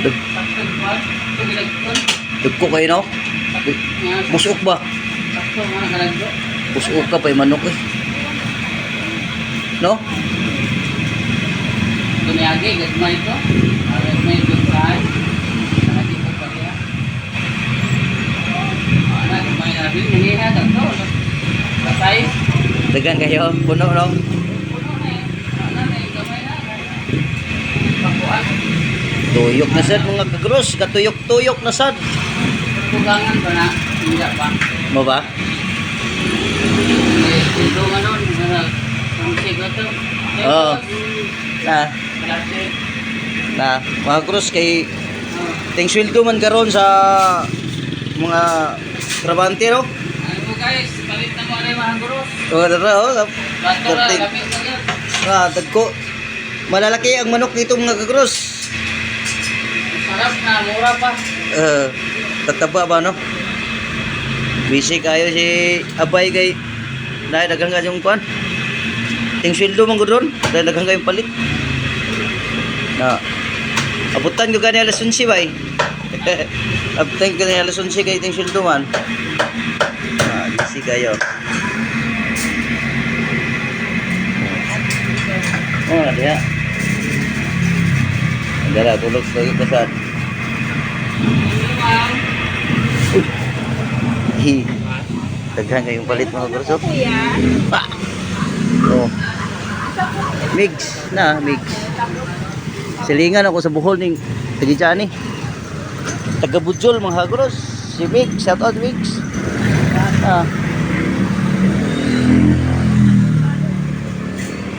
Tumilagkon. dugko kayo no? Busok ba? Busok ka pa manok eh. No? Tumiagi, gagmay ko. Ah, Gagmay ko saan. Nakati ko pa siya. Ah, na, gagmay na rin. Nangiha, sakto. Kasay. Dagan kayo. Puno no? Puno na eh. Ano na eh, gamay na. Pakuan. Tuyok na sad mga kagros. Katuyok-tuyok na sad. Tugangan ba na? Hindi pa. Mo ba? Eh, tulungan nun. Ang sigo to. Eh, Oo. Na, na mga kagros kay Oh. ting sweldo man karon sa mga trabante no? Ano mo guys, palit na mo rin mga guros. O dara oh. Bato Dating. gamit na. Ah, dagko. Malalaki ang manok dito mga kagros. Sarap na, mura pa. Eh, tataba ba no? Busy kayo si Abay kay dahil dagang yung kuan. Ting sweldo man gud ron, dahil dagang kayong palit. Na. Abutan ko gani alas 11 bay. Abutan ko gani alas 11 kay ting sweldo man. Ah, busy kayo. Oh, ada ya. Dara tulog lagi pesan. Hi. Daghan kayong palit mga kurso. Pa. Oh. Mix na, mix. Silingan ako sa buhol ning Tagijani. Taga Bujol mga hagros. Si Mix, shout out Mix. Ah.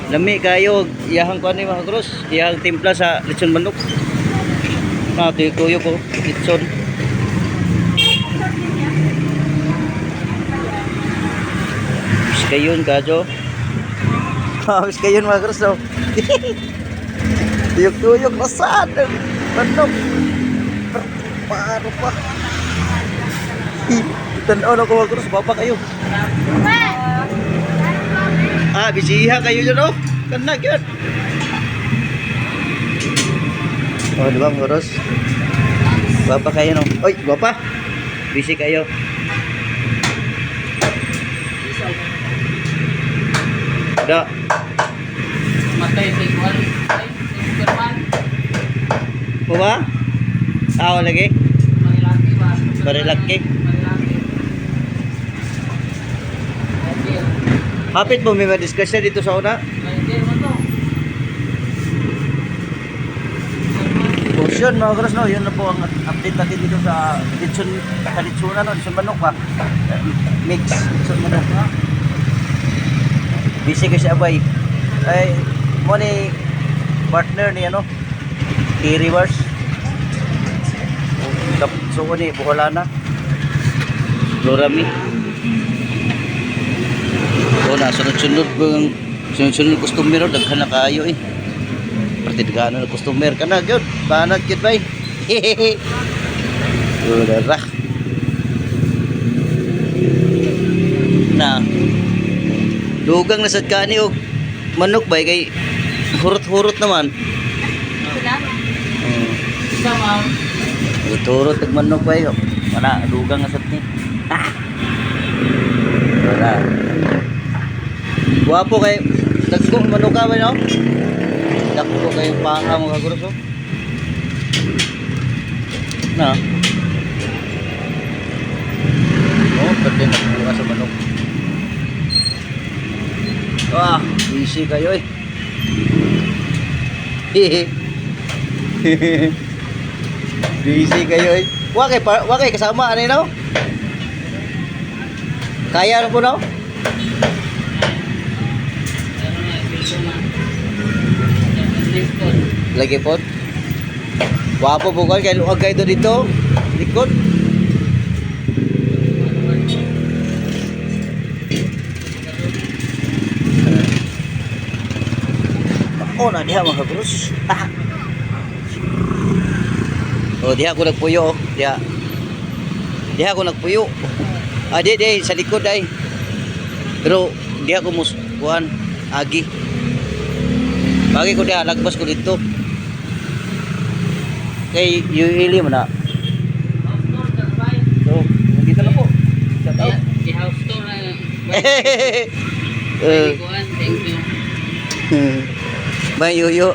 Lami kayo, iyahang ko ni mga hagros. Iyahang timpla sa lechon manok. Ah, tuyo ko, lechon. Kayon kadyo. Ah, bis kayon mga kurso. Tuyok-tuyok na saan. Manok. Paano pa? Tanaw na ko mga kurso. Baba kayo. Ah, bisiha kayo dyan oh. Kanag yun. Oh, di ba mga kurso? Baba kayo no. Oy, baba. Busy kayo. Da. Matay sa igual. Ay, Superman. Mo ba? Tao lagi. Marilaki ba? Marilaki. Marilaki. Hapit mo may discussion dito sa una. Hindi mo to. Portion mga karas no, yun na po ang update natin dito sa Litson, Kalitsunan no, Litson Manok ba? Mix, Litson Manok na. Busy kasi abay. Ay, mo ni partner ni ano, T-Reverse. So ko ni Buholana. Lorami. O na, sunod-sunod bang sunod-sunod customer daghan na kaayo eh. Pati daghan na customer ka na gyud. Banat gyud bay. Hehehe. Ulara. Na. Dugang na sad kani og manok bay kay hurot-hurot naman. Sila? Isa ma'am. Hurot og manok bay. Mana dugang na sad ni. Ah. Wala. Guwapo kay dagko manok ka ba no? Dagko kay panga mo kaguro so. Na. Oh, pati nagbuka sa manok. Ah, busy kayo eh. busy kayo eh. Wa kay kasama ani no? Kaya po no? Lagi po. Wapo po kay luag kayo dito. Likod. Oh, na diha mga bros. Ah. Oh, diha ko nagpuyo. oh. Diha. Diha ko nagpuyo. Ah, di, di, sa likod ay. Pero, diha ko mus, kuhan, agi. Bagi ko diha, lagbas ko dito. kay Yuili mo na. So, dito na po. Shout out. Di- house tour na. Eh, Thank you. 慢悠悠